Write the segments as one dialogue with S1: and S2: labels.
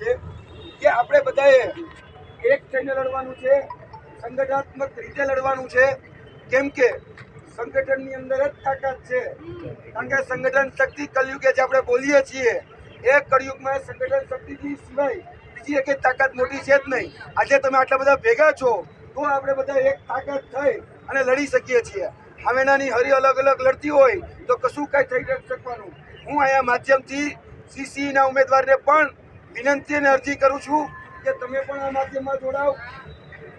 S1: છે કે આપણે બધાએ એક થઈને લડવાનું છે, સંગઠનાત્મક રીતે લડવાનું છે. કેમ કે સંગઠનની અંદર જ તાકાત છે. કારણ કે સંગઠન શક્તિ કલયુગે જે આપણે બોલીએ છીએ. એ કળયુગમાં સંગઠન શક્તિથી સિવાય બીજી એક તાકાત મોટી છે જ નહીં. આજે તમે આટલા બધા ભેગા છો, તો આપણે બધા એક તાકાત થઈ અને લડી શકીએ છીએ. સામેનાની હરી અલગ અલગ લડતી હોય, તો કશું કાંઈ થઈ શકવાનું. હું અહીંયા માધ્યમથી સીસી ના ઉમેદવારને પણ વિનંતી અને અરજી કરું છું કે તમે પણ આ માધ્યમમાં જોડાવ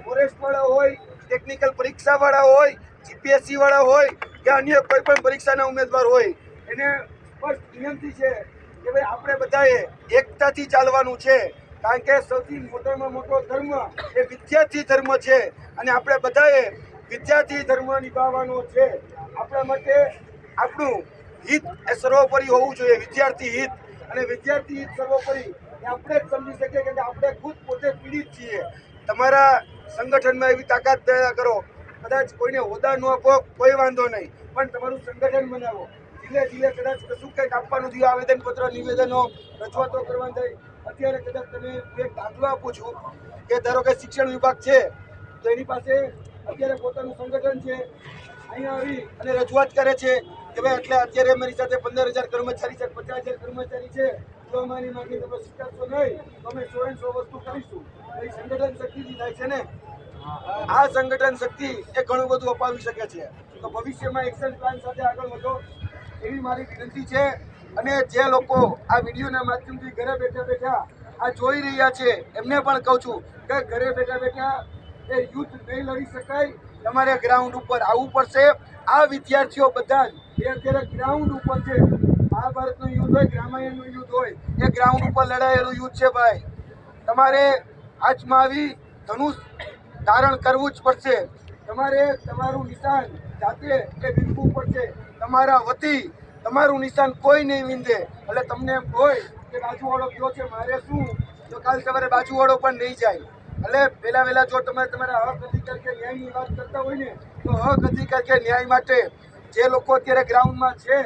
S1: ફોરેસ્ટ વાળા હોય ટેકનિકલ પરીક્ષા વાળા હોય જીપીએસસી વાળા હોય કે અન્ય કોઈ પણ પરીક્ષાના ઉમેદવાર હોય, એને સ્પષ્ટ વિનંતી છે કે ભાઈ આપણે બધાએ એકતાથી ચાલવાનું છે. કારણ કે સૌથી મોટામાં મોટો ધર્મ એ વિદ્યાર્થી ધર્મ છે અને આપણે બધાએ વિદ્યાર્થી ધર્મ નિભાવવાનો છે. આપણા માટે આપણું હિત એ સર્વોપરી હોવું જોઈએ. વિદ્યાર્થી હિત અને વિદ્યાર્થી હિત સર્વોપરી એ આપણે જ સમજી શકીએ કે આપણે ખુદ પોતે પીડિત છીએ. તમારા સંગઠનમાં એવી તાકાત પેદા કરો. કદાચ કોઈને હોદ્દા ન આપો, કોઈ વાંધો નહીં. પણ તમારું સંગઠન બનાવો. ધીરે ધીરે કદાચ કશું કંઈક આપવાનું થયું, આવેદનપત્ર, નિવેદનો, રજૂઆતો કરવાની થઈ. અત્યારે કદાચ તમે એક દાખલો આપું છું કે ધારો કે શિક્ષણ વિભાગ છે, તો એની પાસે અત્યારે પોતાનું સંગઠન છે. અહીંયા આવી અને રજૂઆત કરે છે કે ભાઈ, એટલે અત્યારે મારી સાથે પંદર હજાર કર્મચારી છે, પચાસ હજાર કર્મચારી છે. જો અમારી માંગણી તમે સ્વીકારશો નહીં તમે સો સો વસ્તુ કરીશું. એ સંગઠન શક્તિથી થાય છે ને? આ સંગઠન શક્તિ એ ઘણું બધું અપાવી શકે છે. તો ભવિષ્યમાં એક્શન પ્લાન સાથે આગળ વધો. એવી મારી વિનંતી છે. અને જે લોકો આ વિડીયોના માધ્યમથી ઘરે બેઠા બેઠા આ જોઈ રહ્યા છે, એમને પણ કહું છું કે ઘરે બેઠા બેઠા એ યુદ્ધ નહીં લડી શકાય. તમારે ગ્રાઉન્ડ ઉપર આવવું પડશે. આ વિદ્યાર્થીઓ બધા જ એ અત્યારે ગ્રાઉન્ડ ઉપર છે. મહાભારતનું યુદ્ધ હોય, રામાયણનું યુદ્ધ હોય, એ ગ્રાઉન્ડ ઉપર લડાયેલું યુદ્ધ છે ભાઈ. તમારે આજમાં આવી ધનુષ ધારણ કરવું જ પડશે. તમારે તમારું નિશાન જાતે એ વિંધવું પડશે. તમારા વતી તમારું નિશાન કોઈ નહીં વિંધે. એટલે તમને એમ હોય કે બાજુવાળો કયો છે, મારે શું? તો કાલ સવારે બાજુવાળો પણ નહીં જાય. એટલે પહેલાં વહેલા જો તમે તમારા હક અધિકાર કે ન્યાયની વાત કરતા હોય ને, તો હક અધિકાર કે ન્યાય માટે જે લોકો અત્યારે ગ્રાઉન્ડમાં છે,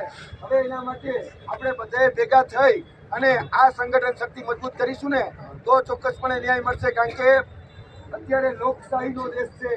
S1: હવે એના માટે આપણે બધાએ ભેગા થઈ અને આ સંગઠન શક્તિ મજબૂત કરીશું ને, તો ચોક્કસપણે ન્યાય મળશે. કારણ કે અત્યારે લોકશાહીનો દેશ છે.